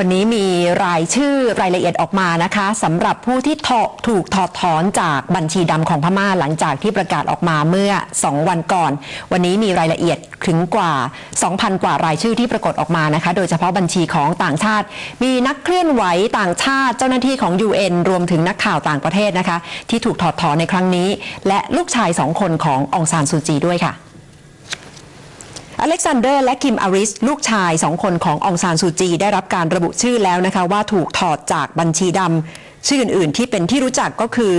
วันนี้มีรายชื่อรายละเอียดออกมานะคะสำหรับผู้ที่ถอถูกถอดถอนจากบัญชีดำของพม่าหลังจากที่ประกาศออกมาเมื่อ 2 วันก่อน วันนี้มีรายละเอียดถึงกว่า 2,000 กว่ารายชื่อที่ปรากฏออกมานะคะ โดยเฉพาะบัญชีของต่างชาติ มีนักเคลื่อนไหวต่างชาติเจ้าหน้าที่ของ UN รวมถึงนักข่าวต่างประเทศนะคะ ที่ถูกถอดถอนในครั้งนี้ และลูกชายสองคนขององซานซูจีด้วยค่ะ อเล็กซานเดอร์และคิมอาริส ลูกชายสองคนขององซานซูจี ได้รับการระบุชื่อแล้วนะคะ ว่าถูกถอดจากบัญชีดำชื่ออื่นๆที่เป็นที่รู้จักก็คือ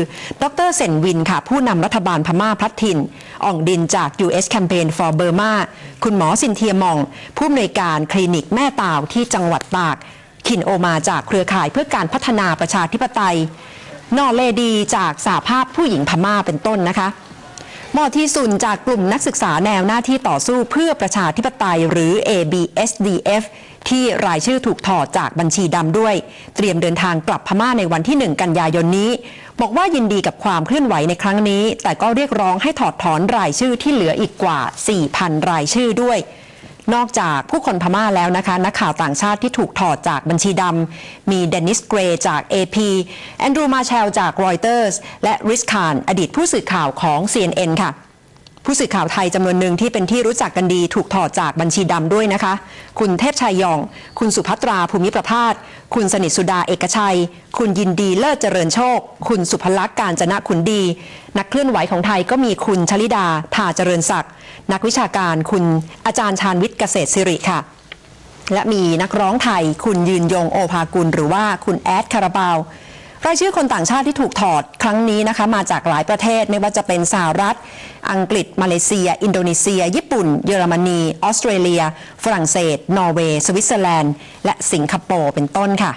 ดรเซนวินค่ะ ผู้นำรัฐบาลพม่าพลัดถิ่นอ่องดินจาก US Campaign for Burma คุณหมอซินเทียมอง ผู้อำนวยการคลินิกแม่ตาวที่จังหวัดตากคินโอมาจากเครือข่ายเพื่อการพัฒนาประชาธิปไตยนอเลดีจากสหภาพผู้หญิงพม่าเป็นต้นนะคะ มอทีสุนจากกลุ่มนักศึกษาแนวหน้าที่ต่อสู้เพื่อประชาธิปไตยหรือ ABSDF ที่รายชื่อถูกถอดจากบัญชีดำด้วย เตรียมเดินทางกลับพม่าในวันที่ 1 กันยายนนี้ บอกว่ายินดีกับความเคลื่อนไหวในครั้งนี้ แต่ก็เรียกร้องให้ถอดถอนรายชื่อที่เหลืออีกกว่า 4,000 รายชื่อด้วย นอกจากผู้คนพม่าแล้วนะคะ นักข่าวต่างชาติที่ถูกถอดจากบัญชีดำ มีเดนิสเกรจาก AP แอนดรูมาเชลจากรอยเตอร์สและริสคานอดีตผู้สื่อข่าวของ CNN ค่ะ ผู้สื่อข่าวไทยจำนวนหนึ่งที่เป็นที่รู้จักกันดีถูกถอดจากบัญชีดำด้วยนะคะ คุณเทพชัยยอง คุณสุภัตราภูมิประพาสคุณสนิทสุดาเอกชัย คุณยินดีเลิศเจริญโชค คุณสุภลักษ์การจนะขุนดี นักเคลื่อนไหวของไทยก็มีคุณชลิดาทาเจริญศักดิ์นักวิชาการคุณอาจารย์ชาญวิทย์เกษตรสิริค่ะและมีนักร้องไทย คุณยืนยงโอภากุลหรือว่าคุณแอดคาราบาว รายชื่อคนต่างชาติที่ถูกถอดครั้งนี้นะคะมาจากหลายประเทศไม่ว่าจะเป็นสหรัฐ อังกฤษ มาเลเซีย อินโดนีเซีย ญี่ปุ่น เยอรมนี ออสเตรเลีย ฝรั่งเศส นอร์เวย์ สวิตเซอร์แลนด์ และสิงคโปร์เป็นต้นค่ะ